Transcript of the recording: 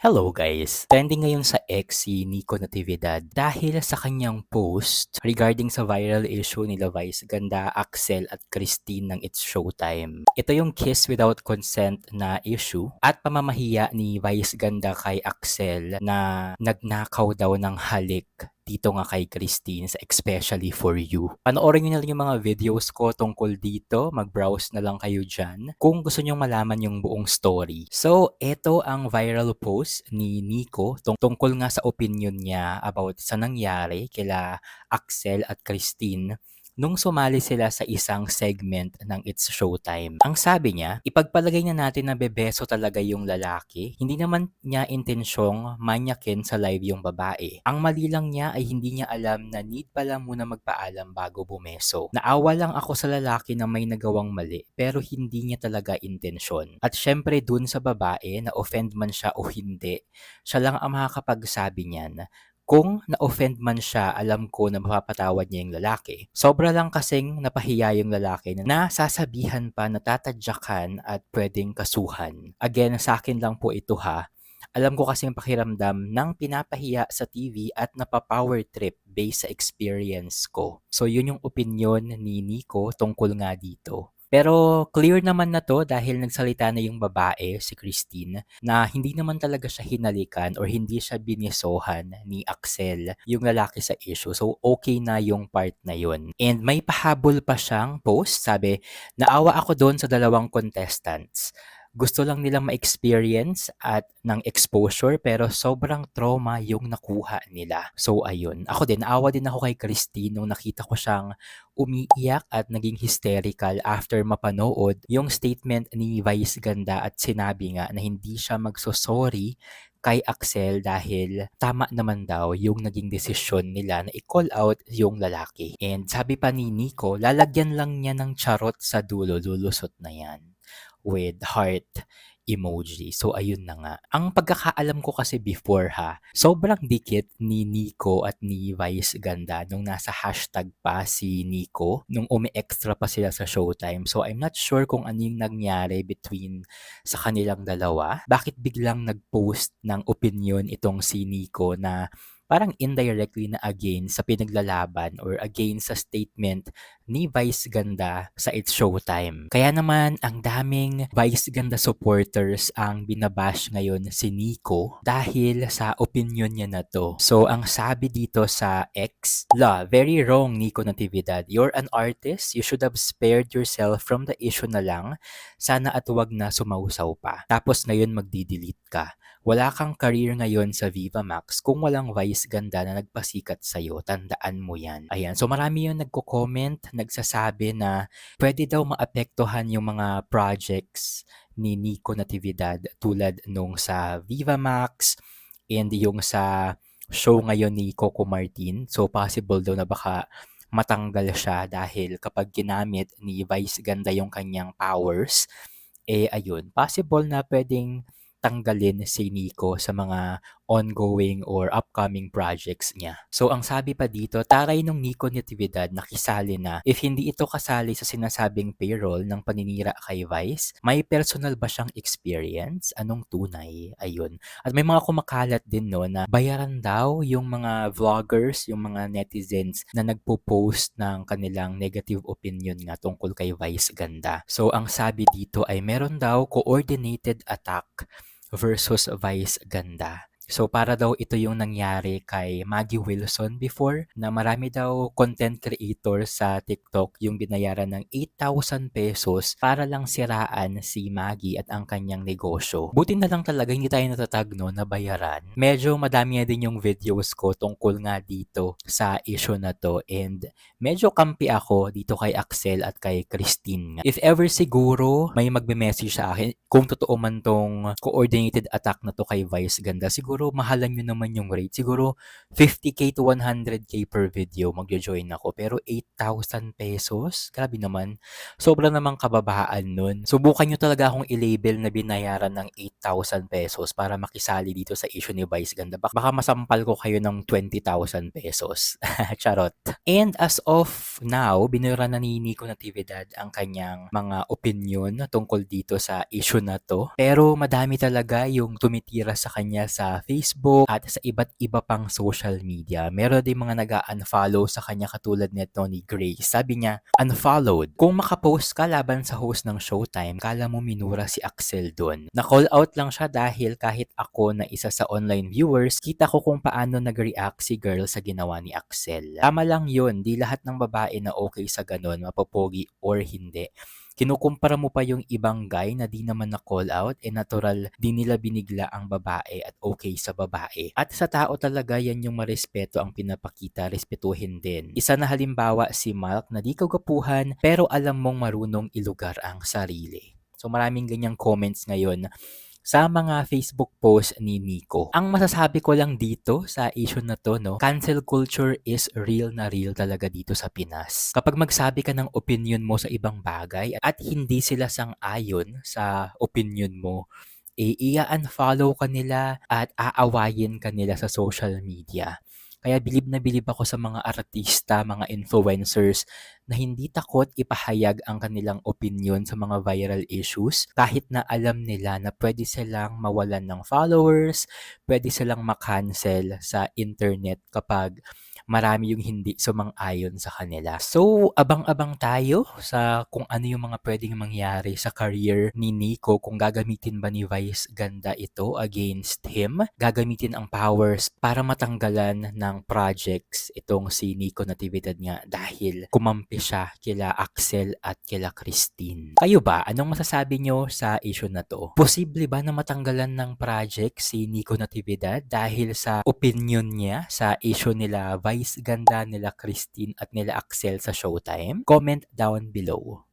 Hello guys! Trending ngayon sa X si Nico Natividad dahil sa kanyang post regarding sa viral issue nila Vice Ganda, Axel at Christine ng It's Showtime. Ito yung kiss without consent na issue at pamamahiya ni Vice Ganda kay Axel na nagnakaw daw ng halik dito nga kay Christine Especially For You. Panoorin nyo na lang yung mga videos ko tungkol dito. Mag-browse na lang kayo dyan kung gusto nyong malaman yung buong story. So, ito ang viral post ni Nico tung tungkol nga sa opinion niya about sa nangyari kila Axel at Christine nung sumali sila sa isang segment ng It's Showtime. Ang sabi niya, ipagpalagay na natin na bebeso talaga yung lalaki. Hindi naman niya intensyong manyakin sa live yung babae. Ang mali lang niya ay hindi niya alam na need pala muna magpaalam bago bumeso. Naawa lang ako sa lalaki na may nagawang mali pero hindi niya talaga intensyon. At syempre dun sa babae na offend man siya o hindi, siya lang ang makakapagsabi niyan kung na-offend man siya, alam ko na mapapatawad niya yung lalaki. Sobra lang kasing napahiya yung lalaki na nasasabihan pa na tatadyakan at pwedeng kasuhan. Again, sa akin lang po ito ha. Alam ko kasi yung pakiramdam ng pinapahiya sa TV at napapower trip based sa experience ko. So yun yung opinion ni Nico tungkol nga dito. Pero clear naman na to dahil nagsalita na yung babae, si Christine, na hindi naman talaga siya hinalikan or hindi siya binisohan ni Axel, yung lalaki sa issue. So okay na yung part na yun. And may pahabol pa siyang post, sabi, naawa ako doon sa dalawang contestants gusto lang nilang ma-experience at ng exposure pero sobrang trauma yung nakuha nila. So ayun, ako din, naawa din ako kay Christine nung nakita ko siyang umiiyak at naging hysterical after mapanood yung statement ni Vice Ganda at sinabi nga na hindi siya magsosorry kay Axel dahil tama naman daw yung naging desisyon nila na i-call out yung lalaki. And sabi pa ni Nico, lalagyan lang niya ng charot sa dulo, lulusot na yan with heart emoji. So, ayun na nga. Ang pagkakaalam ko kasi before ha, sobrang dikit ni Nico at ni Vice Ganda nung nasa hashtag pa si Nico, nung umi-extra pa sila sa showtime. So, I'm not sure kung ano yung nangyari between sa kanilang dalawa. Bakit biglang nag-post ng opinion itong si Nico na parang indirectly na against sa pinaglalaban or against sa statement ni Vice Ganda sa It's Showtime. Kaya naman ang daming Vice Ganda supporters ang binabash ngayon si Nico dahil sa opinion niya na to. So ang sabi dito sa X, La, very wrong Nico Natividad. You're an artist. You should have spared yourself from the issue na lang. Sana at wag na sumausaw pa. Tapos ngayon magdi-delete ka. Wala kang career ngayon sa Viva Max kung walang Vice Ganda na nagpasikat sa'yo. Tandaan mo yan. Ayan. So marami yung nagko-comment, nagsasabi na pwede daw maapektuhan yung mga projects ni Nico Natividad tulad nung sa Viva Max and yung sa show ngayon ni Coco Martin. So possible daw na baka matanggal siya dahil kapag ginamit ni Vice Ganda yung kanyang powers, eh ayun, possible na pwedeng tanggalin si Nico sa mga ongoing or upcoming projects niya. So ang sabi pa dito, taray nung Nico Natividad nakisali na if hindi ito kasali sa sinasabing payroll ng paninira kay Vice, may personal ba siyang experience? Anong tunay? Ayun. At may mga kumakalat din no na bayaran daw yung mga vloggers, yung mga netizens na nagpo-post ng kanilang negative opinion nga tungkol kay Vice Ganda. So ang sabi dito ay meron daw coordinated attack versus Vice Ganda. So para daw ito yung nangyari kay Maggie Wilson before na marami daw content creator sa TikTok yung binayaran ng 8,000 pesos para lang siraan si Maggie at ang kanyang negosyo. Buti na lang talaga hindi tayo natatag no na bayaran. Medyo madami na din yung videos ko tungkol nga dito sa issue na to and medyo kampi ako dito kay Axel at kay Christine. If ever siguro may magme-message sa akin kung totoo man tong coordinated attack na to kay Vice Ganda, siguro siguro mahalan nyo naman yung rate. Siguro 50k to 100k per video magjo-join ako. Pero 8,000 pesos? Grabe naman. Sobra namang kababaan nun. Subukan nyo talaga akong i-label na binayaran ng 8,000 pesos para makisali dito sa issue ni Vice Ganda. Bak- Baka masampal ko kayo ng 20,000 pesos. Charot. And as of now, binura na ni Nico Natividad ang kanyang mga opinion tungkol dito sa issue na to. Pero madami talaga yung tumitira sa kanya sa Facebook at sa iba't iba pang social media. Meron din mga nag-unfollow sa kanya katulad nito ni Grace. Sabi niya, unfollowed. Kung makapost ka laban sa host ng Showtime, kala mo minura si Axel doon. Na-call out lang siya dahil kahit ako na isa sa online viewers, kita ko kung paano nag-react si girl sa ginawa ni Axel. Tama lang yun, di lahat ng babae na okay sa ganon, mapopogi or hindi. Kinukumpara mo pa yung ibang guy na di naman na call out e natural di nila binigla ang babae at okay sa babae. At sa tao talaga yan yung marespeto ang pinapakita, respetuhin din. Isa na halimbawa si Mark na di kagapuhan pero alam mong marunong ilugar ang sarili. So maraming ganyang comments ngayon sa mga Facebook post ni Nico. Ang masasabi ko lang dito sa issue na to, no, cancel culture is real na real talaga dito sa Pinas. Kapag magsabi ka ng opinion mo sa ibang bagay at hindi sila sang-ayon sa opinion mo, eh, i-unfollow ka nila at aawayin ka nila sa social media. Kaya bilib na bilib ako sa mga artista, mga influencers na hindi takot ipahayag ang kanilang opinion sa mga viral issues kahit na alam nila na pwede silang mawalan ng followers, pwede silang makancel sa internet kapag marami yung hindi sumang-ayon sa kanila. So, abang-abang tayo sa kung ano yung mga pwedeng mangyari sa career ni Nico kung gagamitin ba ni Vice Ganda ito against him. Gagamitin ang powers para matanggalan ng projects itong si Nico Natividad nga dahil kumampi siya kila Axel at kila Christine. Kayo ba? Anong masasabi nyo sa issue na to? Posible ba na matanggalan ng project si Nico Natividad dahil sa opinion niya sa issue nila Vice Ganda, nila Christine at nila Axel sa Showtime? Comment down below.